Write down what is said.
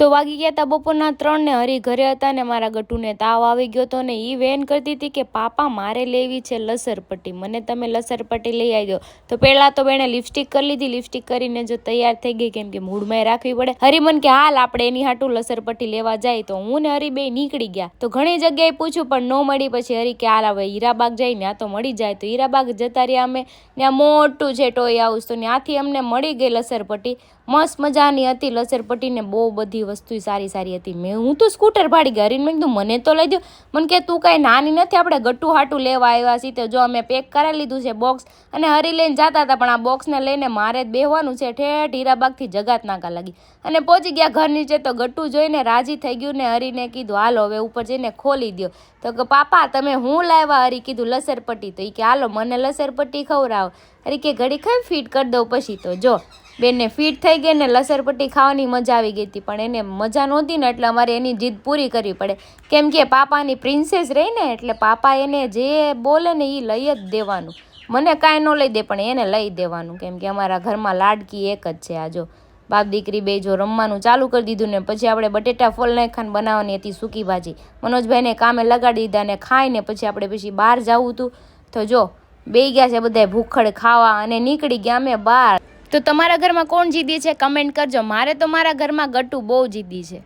તો વાગી ગયા હતા બપોરના ત્રણ ને હરી ઘરે હતા ને મારા ગટુને તાવ આવી ગયો હતો ને એ વેન કરતી હતી કે, પાપા, મારે લેવી છે લસરપટ્ટી મને તમે લસરપટ્ટી લઈ આવી દો તો પહેલાં તો બેણે લિપસ્ટિક કરી લીધી. લિપસ્ટિક કરીને જો તૈયાર થઈ ગઈ કેમ કે મૂડમાં રાખવી પડે. હરિમન કે, હાલ આપણે એની હાટું લસરપટ્ટી લેવા જાય. તો હું ને હરી બે નીકળી ગયા. તો ઘણી જગ્યાએ પૂછ્યું, પણ ન મળી. પછી હરી કે, હાલ હવે હીરાબાગ જઈને ત્યાં તો મળી જાય. તો હીરાબાગ જતા રહ્યા અમે. ત્યાં મોટું છે ટોય હાઉસ. તો ત્યાંથી અમને મળી ગઈ લસરપટ્ટી મસ્ત મજાની હતી લસરપટ્ટી ને બહુ બધી વસ્તુ સારી સારી હતી. મેં, હું તો સ્કૂટર ભાડી ગઈ હરીને મેં કીધું, મને તો લઈ દો મને કે, તું કાંઈ નાની નથી, આપણે ગટ્ટું હાટું લેવા આવ્યા છીએ, તો જો અમે પેક કરાવી લીધું છે બોક્સ અને હરી લઈને જતા હતા, પણ આ બોક્સને લઈને મારે જ બેહવાનું છે. ઠેઠ હીરાબાગથી જગાત નાકા લાગી. અને પહોંચી ગયા ઘર નીચે તો ગટ્ટું જોઈને રાજી થઈ ગયું ને હરીને કીધું, હાલો, હવે ઉપર જઈને ખોલી દો તો કે, પાપા, તમે હું લાવ્યા? હરી કીધું, લસરપટ્ટી. તો એ કે, હાલો, મને લસરપટ્ટી ખવડાવો. હરી કે ઘડી ખાઈ ફીટ કરી દઉં પછી તો જો. બેનને ફીટ થઈ ગઈ ને લસરપટ્ટી ખાવાની મજા આવી ગઈ હતી, પણ એને મજા નહોતી ને એટલે અમારે એની જીદ પૂરી કરવી પડે. કેમ કે પાપાની પ્રિન્સેસ રહી ને એટલે પાપા એને જે બોલે ને એ લઈ જ દેવાનું. મને કાંઈ ન લઈ દે, પણ એને લઈ દેવાનું. કેમ કે અમારા ઘરમાં લાડકી એક જ છે આ જો. બાપ દીકરી બે જો રમવાનું ચાલુ કરી દીધું ને પછી આપણે બટેટા ફોલ નાખાને બનાવવાની હતી સૂકી ભાજી. મનોજભાઈને કામે લગાડી દીધા ને ખાઈને પછી આપણે પછી બહાર જવું હતું. તો જો બે ગયા છે બધાય ભૂખડ ખાવા અને નીકળી ગયા અમે બહાર. તો તમારા ઘરમાં કોણ જીદી છે? કમેન્ટ કરજો. મારે તો મારા ઘરમાં ગટ્ટુ બહુ જીદી છે.